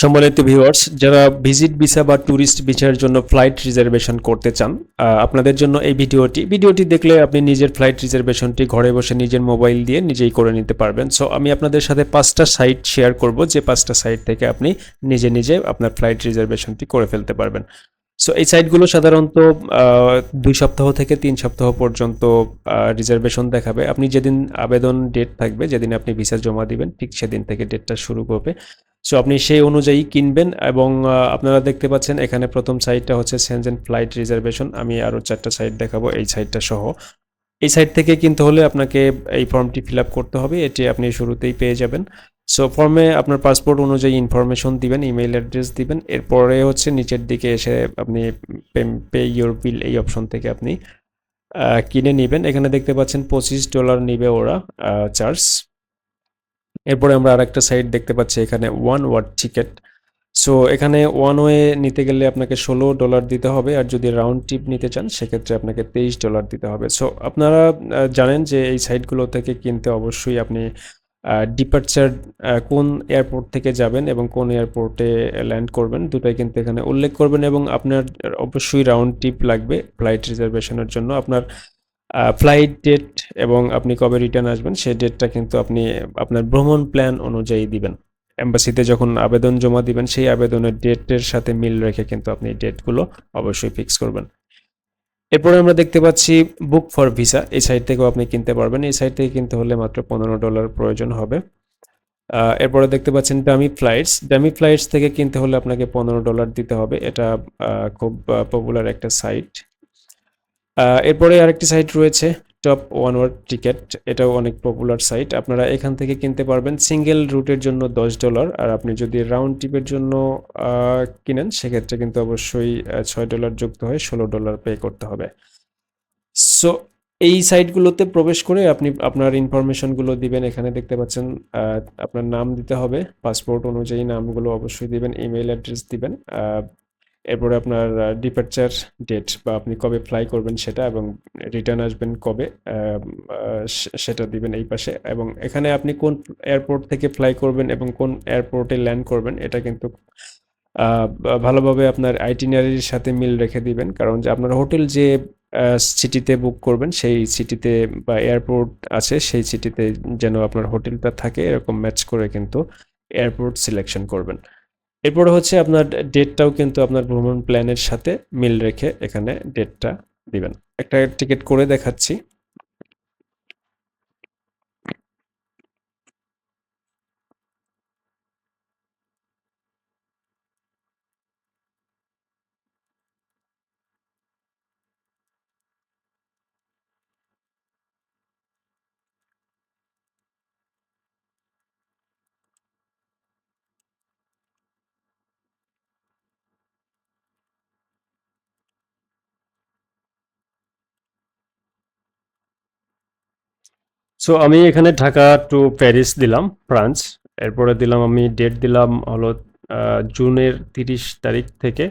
সম্মানিত ভিউয়ার্স যারা visit visa বা ট্যুরিস্ট ভিসার জন্য ফ্লাইট রিজার্ভেশন করতে চান আপনাদের জন্য এই ভিডিওটি ভিডিওটি দেখলে আপনি নিজের ফ্লাইট রিজার্ভেশনটি ঘরে বসে নিজের মোবাইল দিয়ে নিজেই করে নিতে পারবেন। সো আমি আপনাদের সাথে পাঁচটা সাইট শেয়ার করব, যে পাঁচটা সাইট থেকে আপনি নিজে নিজে আপনার ফ্লাইট রিজার্ভেশনটি করে ফেলতে পারবেন। সো এই সাইটগুলো সাধারণত দুই সপ্তাহ থেকে তিন সপ্তাহ পর্যন্ত রিজার্ভেশন দেখাবে। আপনি যেদিন আবেদন ডেট থাকবে, যেদিন আপনি ভিসা জমা দিবেন, ঠিক সেদিন থেকে ডেটটা শুরু করবে। সো আপনি সেই অনুযায়ী কিনবেন এবং আপনারা দেখতে পাচ্ছেন এখানে প্রথম সাইটটা হচ্ছে সেনজেন ফ্লাইট রিজার্ভেশন আমি আরও চারটা সাইট দেখাবো, এই সাইটটা সহ। এই সাইট থেকে কিনতে হলে আপনাকে এই ফর্মটি ফিল করতে হবে। এটি আপনি শুরুতেই পেয়ে যাবেন। সো ফর্মে আপনার পাসপোর্ট অনুযায়ী ইনফরমেশন দিবেন ইমেইল অ্যাড্রেস দিবেন। এরপরে হচ্ছে নিচের দিকে এসে আপনি পে ইউর বিল এই অপশন থেকে আপনি কিনে নেবেন। এখানে দেখতে পাচ্ছেন পঁচিশ ডলার নিবে ওরা চার্জ এরপরে আমরা আর একটা সাইট দেখতে পাচ্ছি, এখানে ওয়ান ওয়ার্ড টিকেট সো এখানে ওয়ান ওয়ে নিতে গেলে আপনাকে ষোলো ডলার দিতে হবে, আর যদি রাউন্ড ট্রিপ নিতে চান, সেক্ষেত্রে আপনাকে তেইশ ডলার দিতে হবে। সো আপনারা জানেন যে এই সাইটগুলো থেকে কিনতে অবশ্যই আপনি ডিপার্চার কোন এয়ারপোর্ট থেকে যাবেন এবং কোন এয়ারপোর্টে ল্যান্ড করবেন, দুটাই কিন্তু এখানে উল্লেখ করবেন এবং আপনার অবশ্যই রাউন্ড ট্রিপ লাগবে ফ্লাইট রিজার্ভেশনের জন্য। আপনার ফ্লাইট ডেট এবং আপনি কবে রিটার্ন আসবেন, সেই ডেটটা কিন্তু আপনি আপনার ভ্রমণ প্ল্যান অনুযায়ী দিবেন। এম্বাসিতে যখন আবেদন জমা দিবেন, সেই আবেদনের ডেটের সাথে মিল রেখে কিন্তু আপনি ডেটগুলো অবশ্যই ফিক্স করবেন। এরপরে আমরা দেখতে পাচ্ছি বুক ফর ভিসা এই সাইট থেকেও আপনি কিনতে পারবেন। এই সাইট থেকে কিনতে হলে মাত্র পনেরো ডলার প্রয়োজন হবে। এরপরে দেখতে পাচ্ছেন ডামি ফ্লাইটস ডামি ফ্লাইটস থেকে কিনতে হলে আপনাকে পনেরো ডলার দিতে হবে। এটা খুব পপুলার একটা সাইট এরপরে আরেকটি সাইট রয়েছে। টপ ওয়ান ওয়ার্ড টিকেট এটাও অনেক পপুলার সাইট আপনারা এখান থেকে কিনতে পারবেন সিঙ্গেল রুটের জন্য দশ ডলার আর আপনি যদি রাউন্ড ট্রিপের জন্য কিনেন, সেক্ষেত্রে কিন্তু অবশ্যই ছয় ডলার যুক্ত হয়ে ষোলো ডলার পে করতে হবে। সো এই সাইটগুলোতে প্রবেশ করে আপনি আপনার ইনফরমেশনগুলো দিবেন। এখানে দেখতে পাচ্ছেন আপনার নাম দিতে হবে পাসপোর্ট অনুযায়ী নামগুলো অবশ্যই দিবেন ইমেল অ্যাড্রেস দিবেন এরপরে আপনার ডিপার্চার ডেট বা আপনি কবে ফ্লাই করবেন সেটা এবং রিটার্ন আসবেন কবে সেটা দিবেন এই পাশে এবং এখানে আপনি কোন এয়ারপোর্ট থেকে ফ্লাই করবেন এবং কোন এয়ারপোর্টে ল্যান্ড করবেন এটা কিন্তু ভালোভাবে আপনার আইটিনারির সাথে মিল রেখে দিবেন। কারণ যে আপনার হোটেল যে সিটিতে বুক করবেন সেই সিটিতে বা এয়ারপোর্ট আছে সেই সিটিতে যেন আপনার হোটেলটা থাকে এরকম ম্যাচ করে কিন্তু এয়ারপোর্ট সিলেকশন করবেন। এরপরে হচ্ছে আপনার ডেটটাও কিন্তু আপনার ভ্রমণ প্ল্যানের সাথে মিল রেখে এখানে ডেটটা দিবেন। একটা টিকিট করে দেখাচ্ছি। সো আমি এখানে ঢাকা টু প্যারিস দিলাম ফ্রান্স এরপরে দিলাম আমি ডেট দিলাম হলো জুনের তিরিশ তারিখ থেকে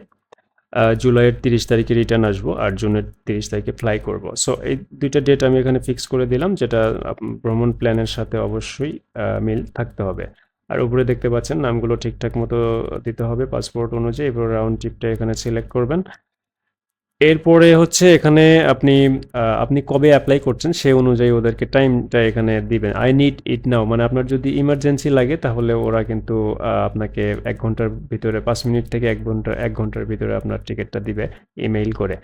জুলাইয়ের তিরিশ তারিখে রিটার্ন আসব আর জুনের তিরিশ তারিখে ফ্লাই করব। সো এই দুইটা ডেট আমি এখানে ফিক্স করে দিলাম, যেটা ভ্রমণ প্ল্যানের সাথে অবশ্যই মিল থাকতে হবে। আর উপরে দেখতে পাচ্ছেন নামগুলো ঠিকঠাক মতো দিতে হবে পাসপোর্ট অনুযায়ী, এবার রাউন্ড ট্রিপটা এখানে সিলেক্ট করবেন। এরপরে হচ্ছে এখানে আপনি আপনি কবে অ্যাপ্লাই করছেন সেই অনুযায়ী ওদেরকে টাইমটা এখানে দিবেন। আই নিড ইট নাও মানে আপনার যদি ইমার্জেন্সি লাগে তাহলে ওরা কিন্তু আপনাকে এক ঘণ্টার ভিতরে, পাঁচ মিনিট থেকে এক ঘণ্টা এক ঘণ্টার ভিতরে আপনার টিকিটটা দিবে ইমেইল করে।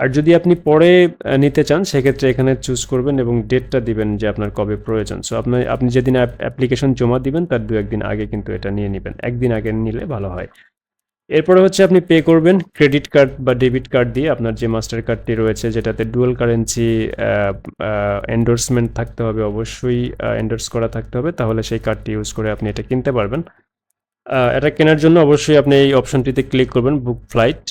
আর যদি আপনি পরে নিতে চান সেক্ষেত্রে এখানে চুজ করবেন এবং ডেটটা দিবেন যে আপনার কবে প্রয়োজন। সো আপনি আপনি যেদিন অ্যাপ্লিকেশন জমা দিবেন তার দু একদিন আগে কিন্তু এটা নিয়ে নেবেন। একদিন আগে নিলে ভালো হয়। এরপরে হচ্ছে আপনি পে করবেন ক্রেডিট কার্ড বা ডেবিট কার্ড দিয়ে আপনার যে মাস্টার কার্ডটি রয়েছে, যেটাতে ডুয়াল কারেন্সি এন্ডোর্সমেন্ট থাকতে হবে, অবশ্যই এন্ডোর্স করা থাকতে হবে। তাহলে সেই কার্ডটি ইউজ করে আপনি এটা কিনতে পারবেন। এটা কেনার জন্য অবশ্যই আপনি এই অপশনটিতে ক্লিক করবেন বুক ফ্লাইট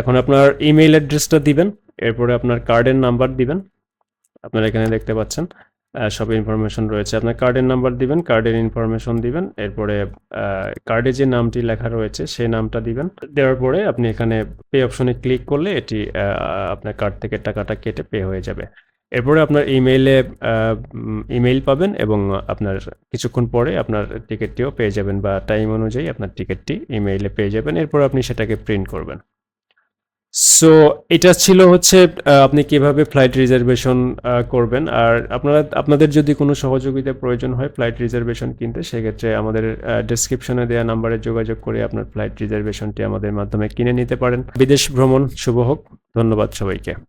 এখন আপনার ইমেইল অ্যাড্রেসটা দিবেন, এরপরে আপনার কার্ডের নাম্বার দিবেন। আপনারা এখানে দেখতে পাচ্ছেন। সব ইনফরমেশন রয়েছে। আপনার কার্ডের নাম্বার দিবেন কার্ডের ইনফরমেশন দিবেন, এরপরে কার্ডে যে নামটি লেখা রয়েছে, সেই নামটা দিবেন। দেওয়ার পরে আপনি এখানে পে অপশনে ক্লিক করলে এটি আপনার কার্ড থেকে টাকাটা কেটে পে হয়ে যাবে। এরপরে আপনার ইমেইলে ইমেইল পাবেন এবং আপনার কিছুক্ষণ পরে আপনার টিকিটটিও পেয়ে যাবেন বা টাইম অনুযায়ী আপনার টিকিটটি ইমেইলে পেয়ে যাবেন। এরপর আপনি সেটাকে প্রিন্ট করবেন। সো এটা ছিল হচ্ছে আপনি কীভাবে ফ্লাইট রিজার্ভেশন করবেন। আর আপনারা, আপনাদের যদি কোনো সহযোগিতা প্রয়োজন হয় ফ্লাইট রিজার্ভেশন কিনতে, সেক্ষেত্রে আমাদের ডেসক্রিপশনে দেওয়া নাম্বারে যোগাযোগ করে আপনার ফ্লাইট রিজার্ভেশনটি আমাদের মাধ্যমে কিনে নিতে পারেন। বিদেশ ভ্রমণ শুভ হোক। ধন্যবাদ সবাইকে।